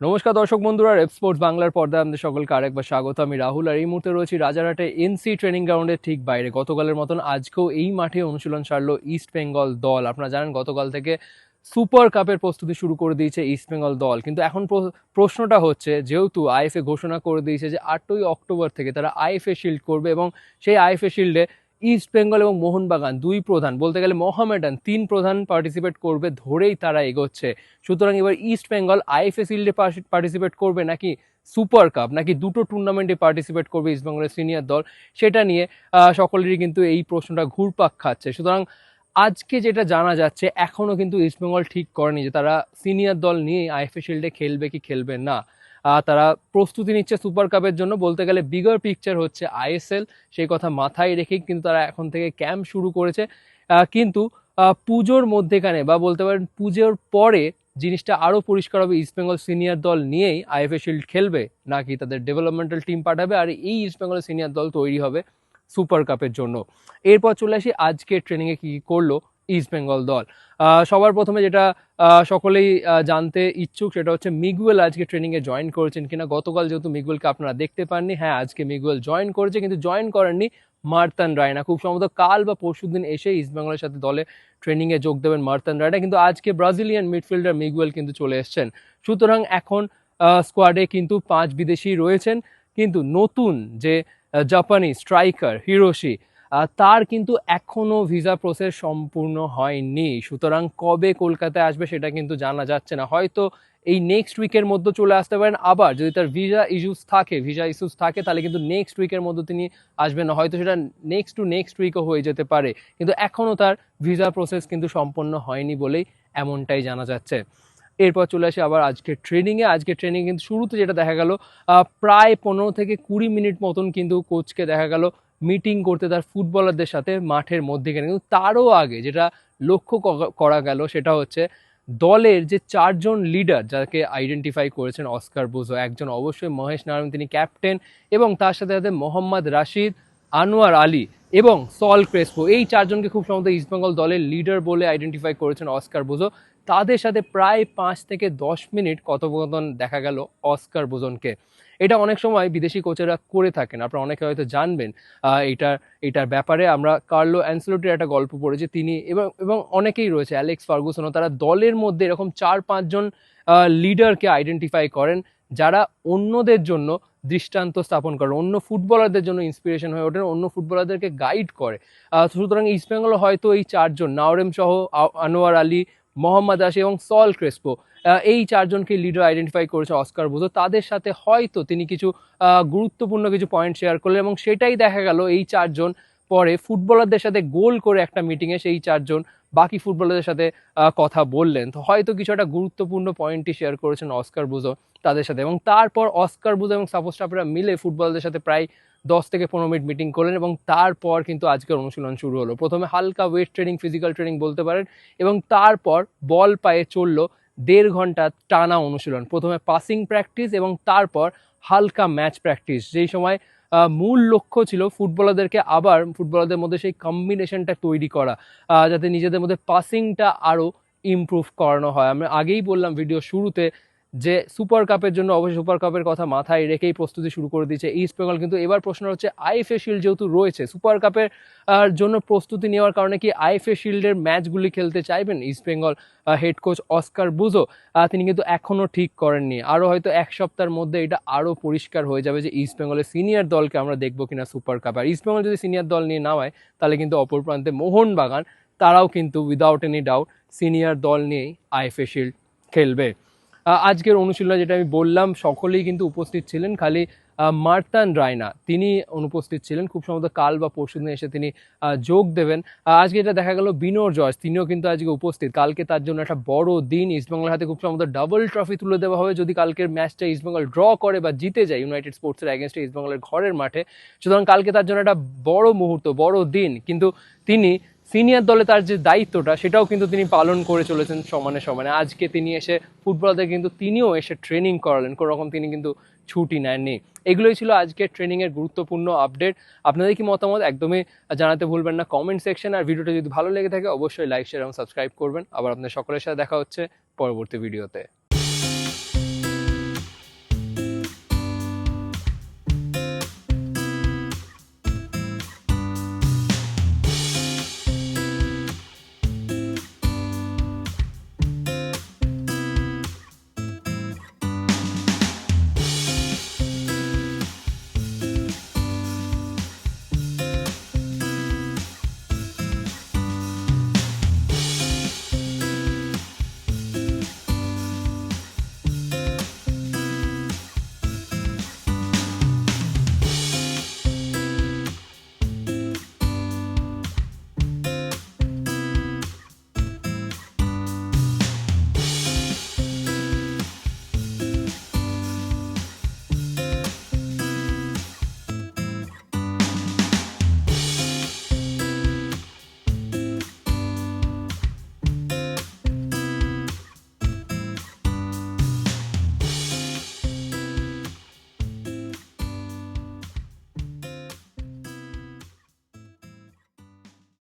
নমস্কার দর্শক বন্ধুরা, রেপ স্পোর্টস বাংলার পর্দায় আমাদের সকলকে আরেকবার স্বাগত। আমি রাহুল আর এই মুহূর্তে রয়েছি রাজারহাটে এনসি ট্রেনিং গ্রাউন্ডের ঠিক বাইরে। গতকালের মতন আজকেও এই মাঠে অনুশীলন সারলো ইস্ট বেঙ্গল দল। আপনারা জানেন, গতকাল থেকে সুপার কাপের প্রস্তুতি শুরু করে দিয়েছে ইস্ট বেঙ্গল দল। কিন্তু এখন প্রশ্নটা হচ্ছে, যেহেতু আইএফএ ঘোষণা করে দিয়েছে যে আটই অক্টোবর থেকে তারা আইএফএ শিল্ড করবে এবং সেই আইএফএ শিল্ডে ইস্ট বেঙ্গল এবং মোহনবাগান দুই প্রধান, বলতে গেলে মোহামেডান তিন প্রধান পার্টিসিপেট করবে, ধরেই তারা এগোচ্ছে। সুতরাং এবার ইস্ট বেঙ্গল আইএফএ শিল্ডে পার্টিসিপেট করবে নাকি সুপার কাপ নাকি দুটো টুর্নামেন্টে পার্টিসিপেট করবে ইস্ট বেঙ্গলের সিনিয়র দল? সেটা নিয়ে সকলেরই কিন্তু এই প্রশ্নটা ঘুরপাক খাচ্ছে। সুতরাং আজকে যেটা জানা যাচ্ছে এখনও কিন্তু ইস্টবেঙ্গল ঠিক করেনি যে তারা সিনিয়র দল নিয়ে আইএফএ শিল্ডে খেলবে কি খেলবে না। তারা প্রস্তুতি নিচ্ছে সুপার কাপের জন্য। বলতে গেলে বিগার পিকচার হচ্ছে আইএসএল সেই কথা মাথায় রেখেই কিন্তু তারা এখন থেকে ক্যাম্প শুরু করেছে। কিন্তু পুজোর মধ্যেখানে বা বলতে পারেন পুজোর পরে জিনিসটা আরও পরিষ্কার হবে। ইস্টবেঙ্গল সিনিয়র দল নিয়েই আইএফএ শিল্ড খেলবে, নাকি তাদের ডেভেলপমেন্টাল টিম পাঠাবে, আর এই ইস্টবেঙ্গলের সিনিয়র দল তৈরি হবে সুপার কাপের জন্য। এরপর চলে আসি আজকে ট্রেনিংয়ে কী কী করল। ইস্ট বেঙ্গল দল। সবার প্রথমে যেটা সকলেই জানতে ইচ্ছুক সেটা হচ্ছে মিগুয়েল আজকে ট্রেনিংয়ে জয়েন করেছেন কিনা। গতকাল যেহেতু মিগুয়েলকে আপনারা দেখতে পাননি হ্যাঁ আজকে মিগুয়েল জয়েন করেছে কিন্তু জয়েন করেননি মার্তান রায়না। খুব সম্ভবত কাল বা পরশু দিন এসে ইস্ট বেঙ্গলের সাথে দলে ট্রেনিংয়ে যোগ দেবেন মার্তান রায়না। কিন্তু আজকে ব্রাজিলিয়ান মিডফিল্ডার মিগুয়েল কিন্তু চলে এসেছেন। সুতরাং এখন স্কোয়াডে কিন্তু পাঁচ বিদেশি রয়েছেন। কিন্তু নতুন যে জাপানি স্ট্রাইকার হিরোশি তার কিন্তু এখনও ভিসা প্রসেস সম্পূর্ণ হয়নি। সুতরাং কবে কলকাতায় আসবে সেটা কিন্তু জানা যাচ্ছে না। হয়তো এই নেক্সট উইকের মধ্যে চলে আসতে পারেন। আবার যদি তার ভিসা ইস্যুস থাকে ভিসা ইস্যুস থাকে, তাহলে কিন্তু নেক্সট উইকের মধ্যে তিনি আসবেন না। হয়তো সেটা নেক্সট টু নেক্সট উইকও হয়ে যেতে পারে। কিন্তু এখনও তার ভিসা প্রসেস কিন্তু সম্পন্ন হয়নি বলেই এমনটাই জানা যাচ্ছে। এরপর চলে আসে আবার আজকে ট্রেনিংয়ে আজকে ট্রেনিং কিন্তু শুরুতে যেটা দেখা গেল প্রায় পনেরো থেকে কুড়ি মিনিট মতন কিন্তু কোচকে দেখা গেল। মিটিং করতে তার ফুটবলারদের সাথে মাঠের মধ্যে মধ্যেখানে। কিন্তু তারও আগে যেটা লক্ষ্য করা গেল সেটা হচ্ছে দলের যে চারজন লিডার যাকে আইডেন্টিফাই করেছেন অস্কার বুজো একজন অবশ্যই মহেশ নারায়ণ, তিনি ক্যাপ্টেন এবং তার সাথে সাথে মোহাম্মদ রাশিদ, আনোয়ার আলী এবং সল ক্রেসপো। এই চারজনকে খুব সম্ভবত ইস্টবেঙ্গল দলের লিডার বলে আইডেন্টিফাই করেছেন অস্কার বুজো তাদের সাথে প্রায় পাঁচ থেকে দশ মিনিট কথোপকথন দেখা গেল অস্কার বুজনকে এটা অনেক সময় বিদেশি কোচেরা করে থাকেন। আপনারা অনেকে হয়তো জানবেন এটার এটার ব্যাপারে আমরা কার্লো অ্যান্সেলোটির একটা গল্প পড়েছি। তিনি এবং এবং অনেকেই রয়েছে, অ্যালেক্স ফার্গুসনও, তারা দলের মধ্যে এরকম চার, পাঁচজন লিডারকে আইডেন্টিফাই করেন, যারা অন্যদের জন্য দৃষ্টান্ত স্থাপন করে, অন্য ফুটবলারদের জন্য ইন্সপিরেশন হয়ে ওঠেন, অন্য ফুটবলারদেরকে গাইড করে। সুতরাং ইস্টবেঙ্গল হয়তো এই চারজন, নাওরেম সহ আনোয়ার আলী মোহাম্মদ আশি এবং সল ক্রেসপো এই চারজনকে লিডার আইডেন্টিফাই করেছে অস্কার বুজো তাদের সাথে হয়তো তিনি কিছু গুরুত্বপূর্ণ কিছু পয়েন্ট শেয়ার করলেন এবং সেটাই দেখা গেল এই চারজন পরে ফুটবলারদের সাথে গোল করে একটা মিটিংয়ে সেই চারজন বাকি ফুটবলারদের সাথে কথা বললেন। তো হয়তো কিছু একটা গুরুত্বপূর্ণ পয়েন্টই শেয়ার করেছেন অস্কার বুজো তাদের সাথে এবং তারপর অস্কার বুজো এবং সাপোজ স্টাফরা মিলে ফুটবলারদের সাথে প্রায় দশ থেকে পনেরো মিনিট মিটিং করলেন এবং তারপর কিন্তু আজকের অনুশীলন শুরু হলো। প্রথমে হালকা ওয়েট ট্রেনিং ফিজিক্যাল ট্রেনিং বলতে পারেন এবং তারপর বল পায়ে চলল দেড় ঘণ্টা টানা অনুশীলন। প্রথমে পাসিং প্র্যাকটিস এবং তারপর হালকা ম্যাচ প্র্যাকটিস যেই সময় মূল লক্ষ্য ছিল ফুটবলারদেরকে আবার ফুটবলারদের মধ্যে সেই কম্বিনেশনটা তৈরি করা যাতে নিজেদের মধ্যে পাসিংটা আরও ইমপ্রুভ করানো হয়। আমি আগেই বললাম ভিডিও শুরুতে যে সুপার কাপের জন্য অবশ্যই সুপার কাপের কথা মাথায় রেখেই প্রস্তুতি শুরু করে দিয়েছে ইস্ট বেঙ্গল কিন্তু এবার প্রশ্ন হচ্ছে আইএফএ শিল্ড যেহেতু রয়েছে, সুপার কাপের জন্য প্রস্তুতি নেওয়ার কারণে কি আইএফএ শিল্ডের ম্যাচগুলি খেলতে চাইবেন East Bengal head coach Oscar Bruzon তিনি কিন্তু এখনও ঠিক করেননি। আরও হয়তো এক সপ্তাহের মধ্যে এটা আরও পরিষ্কার হয়ে যাবে যে ইস্ট বেঙ্গলের সিনিয়র দলকে আমরা দেখব কিনা সুপার কাপ। আর ইস্ট বেঙ্গল যদি সিনিয়র দল নিয়ে নামায় তাহলে কিন্তু অপর প্রান্তে মোহনবাগান, তারাও কিন্তু উইদাউট এনি ডাউট সিনিয়র দল নিয়েই আইএফএ শিল্ড খেলবে। আজকের অনুশীলনে যেটা আমি বললাম, সকলেই কিন্তু উপস্থিত ছিলেন, খালি মার্তান রায়না, তিনি অনুপস্থিত ছিলেন। খুব সম্ভবত কাল বা পরশুদিন এসে তিনি যোগ দেবেন। আজকে এটা দেখা গেল বিনোর জয়, তিনিও কিন্তু আজকে উপস্থিত। কালকে তার জন্য একটা বড় দিন ইস্টবেঙ্গলের হাতে খুব সম্ভবত ডাবল ট্রফি তুলে দেওয়া হবে। যদি কালকের ম্যাচটা ইস্টবেঙ্গল ড্র করে বা জিতে যায় ইউনাইটেড স্পোর্টসের অ্যাগেনস্টে ইস্টবেঙ্গলের ঘরের মাঠে, সুতরাং কালকে তার জন্য একটা বড় মুহূর্ত, বড় দিন। কিন্তু তিনি সিনিয়র দলে তার যে দায়িত্বটা, সেটাও কিন্তু তিনি পালন করে চলেছেন সমানে সমানে। আজকে তিনি এসে ফুটবলারদের কিন্তু তিনিও এসে ট্রেনিং করালেন কোনো রকম তিনি কিন্তু ছুটি নেননি। এগুলোই ছিল আজকে ট্রেনিংয়ের গুরুত্বপূর্ণ আপডেট আপনাদের কি মতামত একদমই জানাতে ভুলবেন না কমেন্ট সেকশন আর ভিডিওটা যদি ভালো লেগে থাকে অবশ্যই লাইক শেয়ার এবং সাবস্ক্রাইব করবেন। আবার আপনাদের সকলের সাথে দেখা হচ্ছে পরবর্তী ভিডিওতে